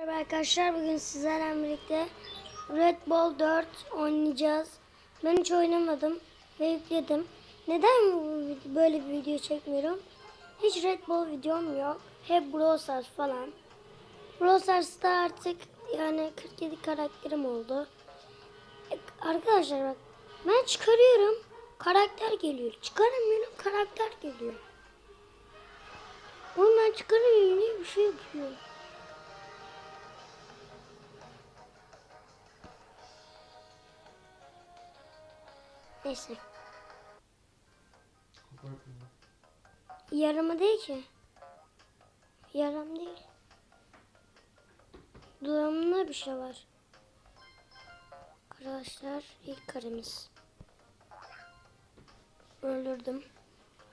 Merhaba arkadaşlar bugün sizlerle birlikte Red Bull 4 oynayacağız. Ben hiç oynamadım ve yükledim. Neden böyle bir video çekmiyorum? Hiç Red Bull videom yok. Hep Brawl Stars falan. Brawl Stars'ta artık yani 47 karakterim oldu. E, Arkadaşlar bak ben çıkarıyorum karakter geliyor. Çıkaramıyorum karakter geliyor. Oğlum ben çıkarıyorum yine bir şey yapıyor. Neyse. Yarama değil ki. Yaram değil. Dudağımda bir şey var. Arkadaşlar ilk karemiz. Öldürdüm.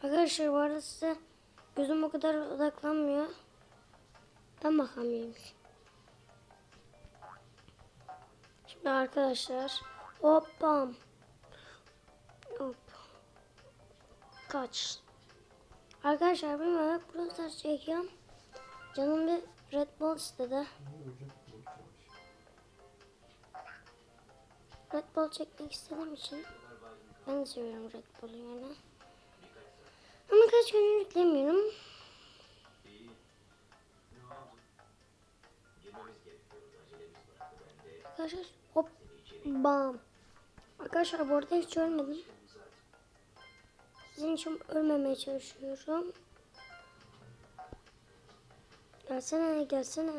Arkadaşlar bu arada size gözüm o kadar odaklanmıyor. Ben bakamıyorum. Şimdi arkadaşlar hop bam. Hop. Kaç. Arkadaşlar ben böyle Brawl çekiyorum. Canım bir Red Bull istedi. Red Bull çekmek istediğim için ben seviyorum Red Bull'u yani. Ama kaç gün yüklemiyorum. Arkadaşlar hop bam. Arkadaşlar bu arada hiç ölmedim. Sizin için ölmemeye çalışıyorum. Gelsene gelsene.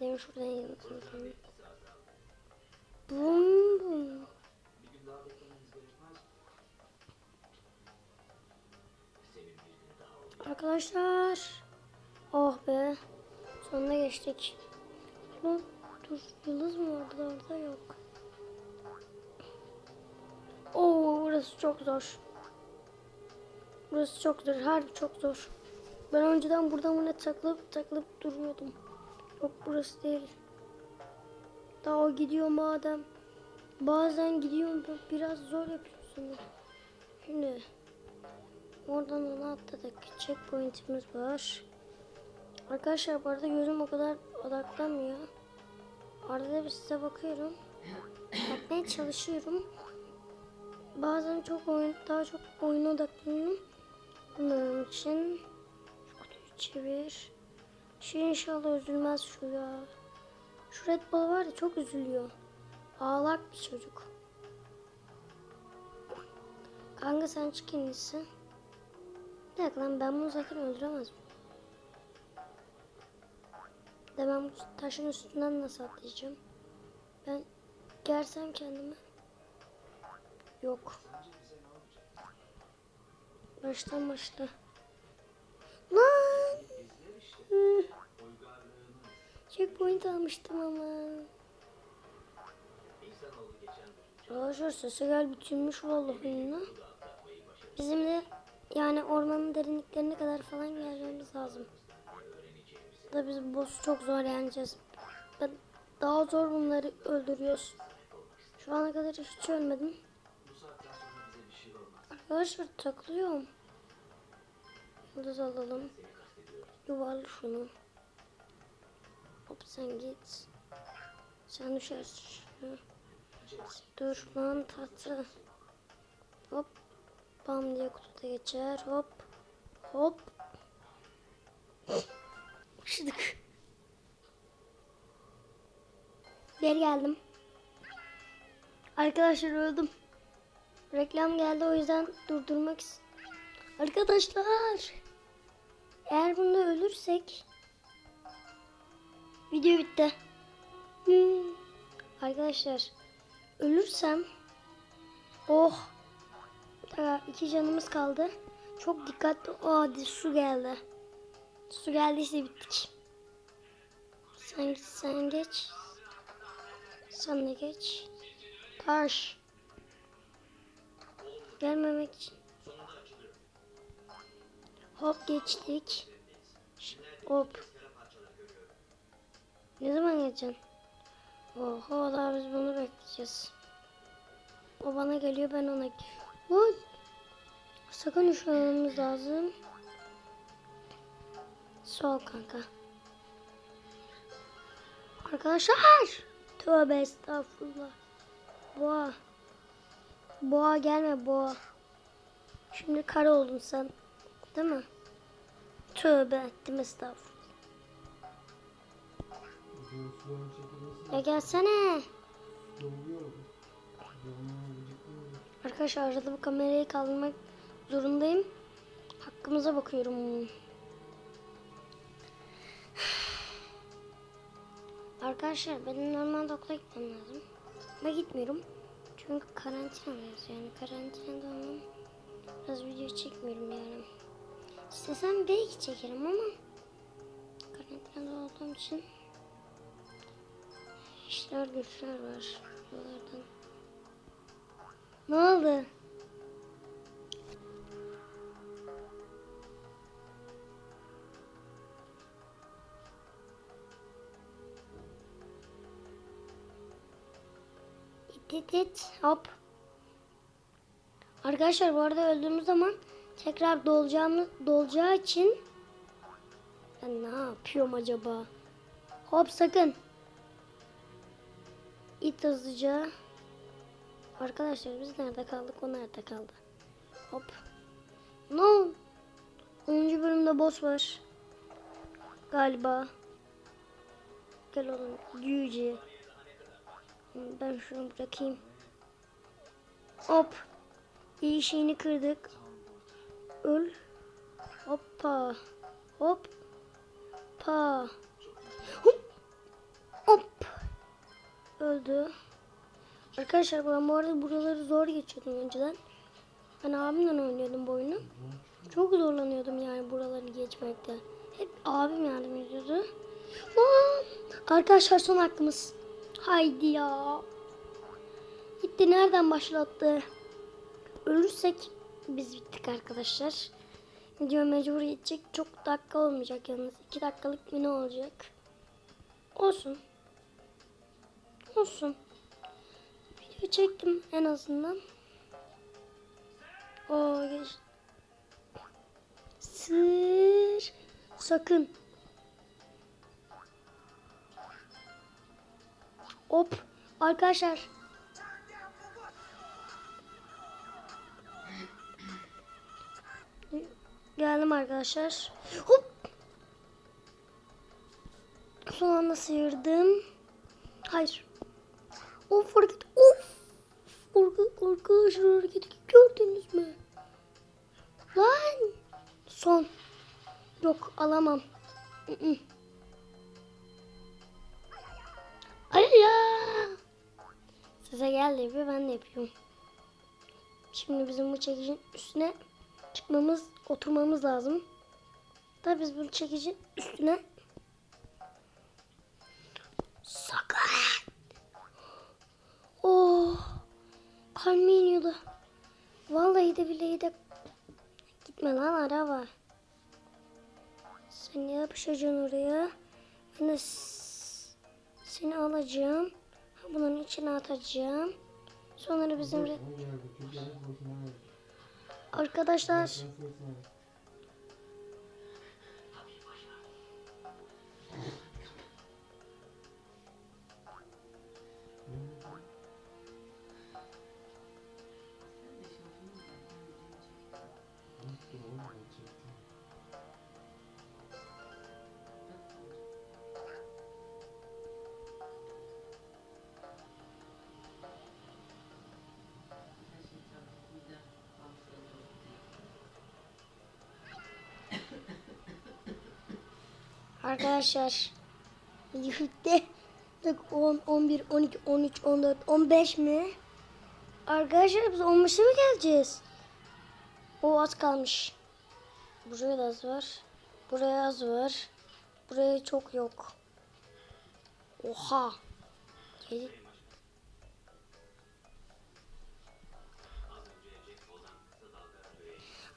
Demin şuradan yanıtladım. Bum bum. Arkadaşlar. Oh be. Sonuna geçtik. Dur, dur. Yıldız mı vardı orada? Yok. Burası çok zor. Burası çok zor. Harbi çok zor. Ben önceden buradan bunu takılıp takılıp duruyordum. Yok burası değil. Daha o gidiyor madem. Bazen gidiyorum biraz zor yapıyorsun. Şimdi oradan onu atladık. Checkpoint'imiz var. Arkadaşlar bu arada gözüm o kadar odaklanmıyor. Arada bir size bakıyorum. Bakmaya çalışıyorum. Bazen çok oyun, daha çok oyuna odaklanıyorum. Bunun için şu kutuyu çevir. Şu inşallah üzülmez şu ya. Şu Red Bull var ya çok üzülüyor. Ağlak bir çocuk. Kanka sen çık en iyisi. Bir dakika lan ben bunu zaten öldüremez miyim? De ben bu taşın üstünden nasıl atlayacağım? Ben gersem kendime. Yok. Baştan başla. Lan! Hı. Checkpoint almıştım ama. Arkadaşlar sesi gel bitirmiş vallahi oyunu. Bizim de yani ormanın derinliklerine kadar falan gelmemiz lazım. Da biz boss'u çok zor yeneceğiz. Ben daha zor bunları öldürüyoruz. Şu ana kadar hiç ölmedim. Arkadaşlar takılıyorum. Yıldız alalım. Yuvarlı şunu. Hop sen git. Sen düşersin. Dur lan tatlı. Hop. Bam diye kutuda geçer. Hop. Hop. Uçtuk. Geri geldim. Arkadaşlar öldüm. Reklam geldi o yüzden durdurmak. Arkadaşlar. Eğer bunda ölürsek video bitti. Hmm. Arkadaşlar ölürsem oh Daha iki canımız kaldı. Çok dikkatli. Aa hadi su geldi. Su geldiyse bittik. Sen sen geç. Sen de geç. Taş. Gelmemek için. Hop geçtik. Hop. Ne zaman geçeceksin? Oho daha biz bunu bekleyeceğiz. O bana geliyor ben ona. Lan. Sakın düşmememiz lazım. Sol kanka. Arkadaşlar. Tövbe estağfurullah. Boğa. Boğa gelme boğa. Şimdi kara oldun sen. Değil mi? Tövbe ettim estağfurullah. Ya gelsene. Arkadaşlar arada bu kamerayı kaldırmak zorundayım. Hakkımıza bakıyorum. Arkadaşlar benim normalde okula gitmem lazım. Ama gitmiyorum. Çünkü karantinadayız yani. Karantinada olmam. Biraz video çekmiyorum yani. İstesem belki çekerim ama karantinada olduğum için işler güçler var. Buralardan. Ne oldu? İt it it hop. Arkadaşlar bu arada öldüğümüz zaman tekrar dolacağımız dolacağı için ben ne yapıyorum acaba? Hop sakın. İt hızlıca. Arkadaşlar biz nerede kaldık? O nerede kaldı? Hop. Oldu? 10. bölümde boss var. Galiba. Gel oğlum. Yüce. Ben şunu bırakayım. Hop. İyi şeyini kırdık. Öl. Hoppa. Hop. Pa. Hop. Hop. Öldü. Arkadaşlar ben bu arada buraları zor geçiyordum önceden. Ben abimle oynuyordum bu oyunu. Çok zorlanıyordum yani buraları geçmekte. Hep abim yardım ediyordu. Aa, arkadaşlar son hakkımız. Haydi ya. Gitti nereden başlattı? Ölürsek biz bittik arkadaşlar. Video mecbur yetecek. Çok dakika olmayacak yalnız. 2 dakikalık bir ne olacak? Olsun. Olsun. Video çektim en azından. Oo geç. Sır. Sakın. Hop. Arkadaşlar. Geldim arkadaşlar. Hop. Son anda sıyırdım. Hayır. Of hareket. Of. Arka- Arkadaşlar hareketi gördünüz mü? Lan. Son. Yok alamam. Mm-mm. Size geldi yapıyor ben de yapıyorum. Şimdi bizim bu çekicin üstüne çıkmamız, oturmamız lazım. Da biz bu çekicin üstüne sakın. Oh. Kalbime iniyordu. Vallahi de billahi de gitme lan araba. Sen yapışacaksın oraya? Ben de seni alacağım. Bunun içine atacağım. Sonra bizim arkadaşlar Arkadaşlar Yiğit'te 10, 11, 12, 13, 14, 15 mi? Arkadaşlar biz 15'e mi geleceğiz? O az kalmış. Buraya da az var. Buraya az var. Buraya çok yok. Oha. Gel-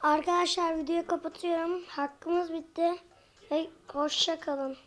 Arkadaşlar videoyu kapatıyorum. Hakkımız bitti. Ve hoşça kalın.